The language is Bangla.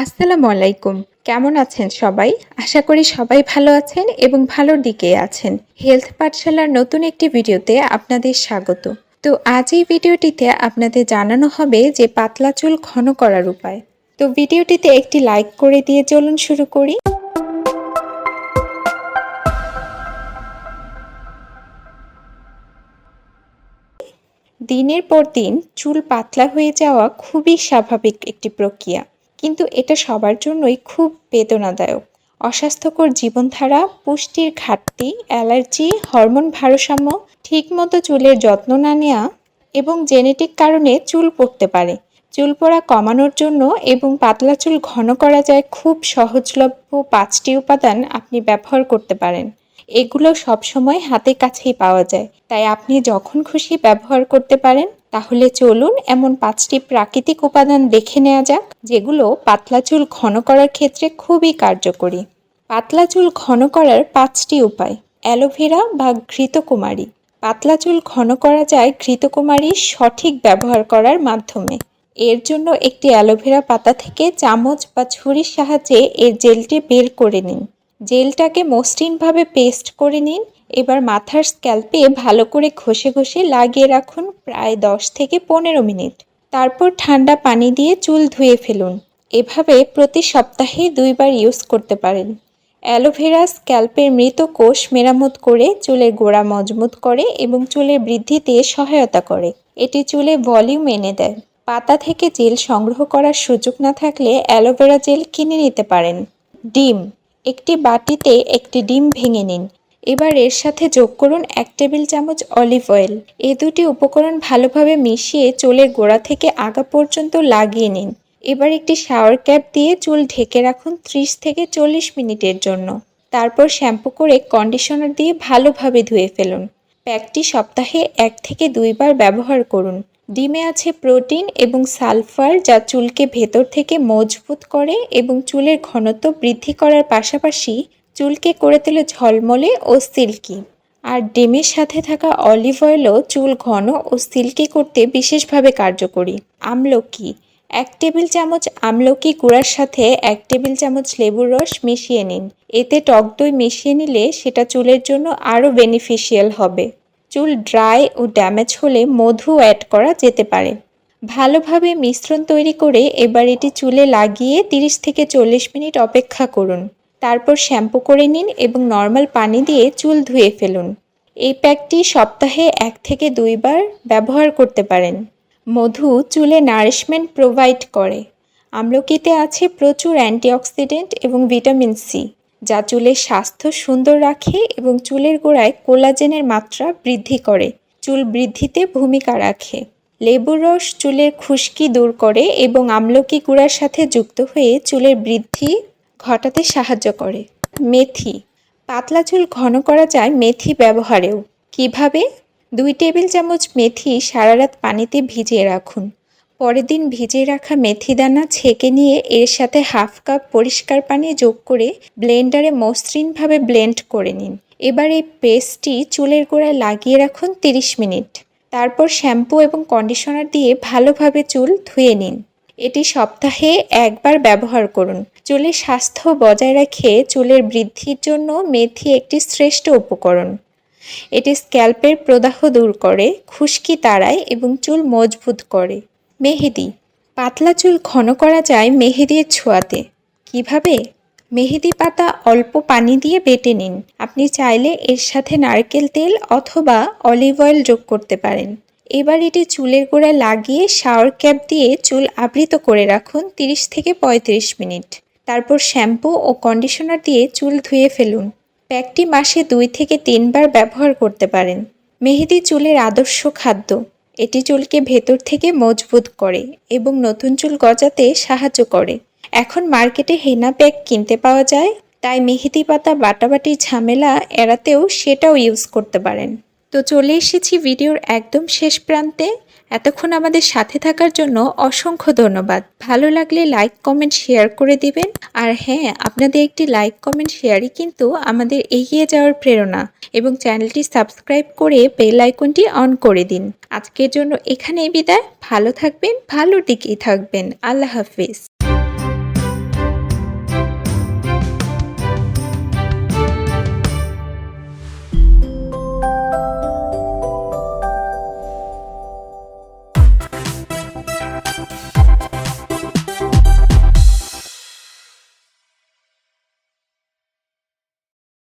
আসসালামু আলাইকুম। কেমন আছেন সবাই? আশা করি সবাই ভালো আছেন এবং ভালোর দিকে আছেন। হেলথ পাঠশালার নতুন একটি ভিডিওতে আপনাদের স্বাগত। তো আজ এই ভিডিওটিতে আপনাদের জানানো হবে যে পাতলা চুল ঘন করার উপায়। তো ভিডিওটিতে একটি লাইক করে দিয়ে চলুন শুরু করি। দিনের পর দিন চুল পাতলা হয়ে যাওয়া খুবই স্বাভাবিক একটি প্রক্রিয়া। কিন্তু এটা সবার জন্যই খুব বেদনাদায়ক। অস্বাস্থ্যকর জীবনধারা, পুষ্টির ঘাটতি, অ্যালার্জি, হরমোন ভারসাম্য, ঠিকমতো চুলের যত্ন না নেওয়া এবং জেনেটিক কারণে চুল পড়তে পারে। চুল পড়া কমানোর জন্য এবং পাতলা চুল ঘন করা যায় খুব সহজলভ্য পাঁচটি উপাদান আপনি ব্যবহার করতে পারেন। এগুলো সবসময় হাতের কাছেই পাওয়া যায়। তাই আপনি যখন খুশি ব্যবহার করতে পারেন। তাহলে চলুন এমন পাঁচটি প্রাকৃতিক উপাদান দেখে নেওয়া যাক, যেগুলো পাতলা চুল ঘন করার ক্ষেত্রে খুবই কার্যকরী। পাতলা চুল ঘন করার পাঁচটি উপায়, অ্যালোভেরা বা ঘৃতকুমারী। পাতলা চুল ঘন করা যায় ঘৃতকুমারী সঠিক ব্যবহার করার মাধ্যমে। এর জন্য একটি অ্যালোভেরা পাতা থেকে চামচ বা ছুরির সাহায্যে এর জেলটি বের করে নিন। জেলটাকে মসৃণভাবে পেস্ট করে নিন এবার মাথার স্ক্যাল্পে ভালো করে ঘষে ঘষে লাগিয়ে রাখুন প্রায় দশ থেকে পনেরো মিনিট। তারপর ঠান্ডা পানি দিয়ে চুল ধুয়ে ফেলুন। এভাবে প্রতি সপ্তাহে দুইবার ইউজ করতে পারেন। অ্যালোভেরা স্ক্যাল্পের মৃত কোষ মেরামত করে চুলের গোড়া মজবুত করে এবং চুলের বৃদ্ধিতে সহায়তা করে। এটি চুলে ভলিউম এনে দেয়। পাতা থেকে জেল সংগ্রহ করার সুযোগ না থাকলে অ্যালোভেরা জেল কিনে নিতে পারেন। ডিম। একটি বাটিতে একটি ডিম ভেঙে নিন। এবার এর সাথে যোগ করুন এক টেবিল চামচ অলিভ অয়েল। এই দুটি উপকরণ ভালোভাবে মিশিয়ে চুলের গোড়া থেকে আগা পর্যন্ত লাগিয়ে নিন। এবার একটি শাওয়ার ক্যাপ দিয়ে চুল ঢেকে রাখুন ত্রিশ থেকে চল্লিশ মিনিটের জন্য। তারপর শ্যাম্পু করে কন্ডিশনার দিয়ে ভালোভাবে ধুয়ে ফেলুন। প্যাকটি সপ্তাহে এক থেকে দুইবার ব্যবহার করুন। ডিমে আছে প্রোটিন এবং সালফার যা চুলকে ভেতর থেকে মজবুত করে এবং চুলের ঘনত্ব বৃদ্ধি করার পাশাপাশি চুলকে করে তোলে ঝলমলে ও সিল্কি। আর ডিমের সাথে থাকা অলিভ অয়েলও চুল ঘন ও সিল্কি করতে বিশেষভাবে কার্যকরী। আমলকি। এক টেবিল চামচ আমলকি গুঁড়ার সাথে এক টেবিল চামচ লেবুর রস মিশিয়ে নিন। এতে টক দই মিশিয়ে নিলে সেটা চুলের জন্য আরও বেনিফিশিয়াল হবে। চুল ড্রাই ও ড্যামেজ হলে মধু অ্যাড করা যেতে পারে। ভালোভাবে মিশ্রণ তৈরি করে এবার এটি চুলে লাগিয়ে 30 থেকে চল্লিশ মিনিট অপেক্ষা করুন। তারপর শ্যাম্পু করে নিন এবং নর্মাল পানি দিয়ে চুল ধুয়ে ফেলুন। এই প্যাকটি সপ্তাহে এক থেকে দুইবার ব্যবহার করতে পারেন। মধু চুলে নারিশমেন্ট প্রোভাইড করে। আমলকিতে আছে প্রচুর অ্যান্টিঅক্সিডেন্ট এবং ভিটামিন সি যা চুলের স্বাস্থ্য সুন্দর রাখে এবং চুলের গোড়ায় কোলাজেনের মাত্রা বৃদ্ধি করে। চুল বৃদ্ধিতে ভূমিকা রাখে। লেবুর রস চুলের খুশকি দূর করে এবং আমলকি গুঁড়ার সাথে যুক্ত হয়ে চুলের বৃদ্ধি ঘটাতে সাহায্য করে। মেথি। পাতলা চুল ঘন করা যায় মেথি ব্যবহারেও। কীভাবে? দুই টেবিল চামচ মেথি সারা রাত পানিতে ভিজিয়ে রাখুন। পরের দিন ভিজিয়ে রাখা মেথি দানা ছেঁকে নিয়ে এর সাথে হাফ কাপ পরিষ্কার পানি যোগ করে ব্লেন্ডারে মসৃণভাবে ব্লেন্ড করে নিন। এবার এই পেস্টটি চুলের গোড়ায় লাগিয়ে রাখুন 30 মিনিট। তারপর শ্যাম্পু এবং কন্ডিশনার দিয়ে ভালোভাবে চুল ধুয়ে নিন। এটি সপ্তাহে একবার ব্যবহার করুন। চুলের স্বাস্থ্য বজায় রাখে চুলের বৃদ্ধির জন্য মেথি একটি শ্রেষ্ঠ উপকরণ। এটি স্ক্যাল্পের প্রদাহ দূর করে, খুশকি তাড়ায় এবং চুল মজবুত করে। মেহেদি। পাতলা চুল ঘন করা যায় মেহেদির ছোঁয়াতে। কীভাবে? মেহেদি পাতা অল্প পানি দিয়ে বেটে নিন। আপনি চাইলে এর সাথে নারকেল তেল অথবা অলিভ অয়েল যোগ করতে পারেন। এবার এটি চুলের গোড়ায় লাগিয়ে শাওয়ার ক্যাপ দিয়ে চুল আবৃত করে রাখুন 30 থেকে ৩৫ মিনিট। তারপর শ্যাম্পু ও কন্ডিশনার দিয়ে চুল ধুয়ে ফেলুন। প্যাকটি মাসে দুই থেকে তিনবার ব্যবহার করতে পারেন। মেহেদি চুলের আদর্শ খাদ্য। এটি চুলকে ভেতর থেকে মজবুত করে এবং নতুন চুল গজাতে সাহায্য করে। এখন মার্কেটে হেনা প্যাক কিনতে পাওয়া যায়, তাই মেহেদি পাতা, বাটাবাটির ঝামেলা এড়াতেও সেটাও ইউজ করতে পারেন। তো চলে এসেছি ভিডিওর একদম শেষ প্রান্তে। এতক্ষণ আমাদের সাথে থাকার জন্য অসংখ্য ধন্যবাদ। ভালো লাগলে লাইক, কমেন্ট, শেয়ার করে দিবেন। আর হ্যাঁ আপনাদের একটি লাইক, কমেন্ট, শেয়ারই কিন্তু আমাদের এগিয়ে যাওয়ার প্রেরণা। এবং চ্যানেলটি সাবস্ক্রাইব করে বেল আইকনটি অন করে দিন। আজকের জন্য এখানেই বিদায়। ভালো থাকবেন, ভালো দিকেই থাকবেন। আল্লাহ হাফিজ।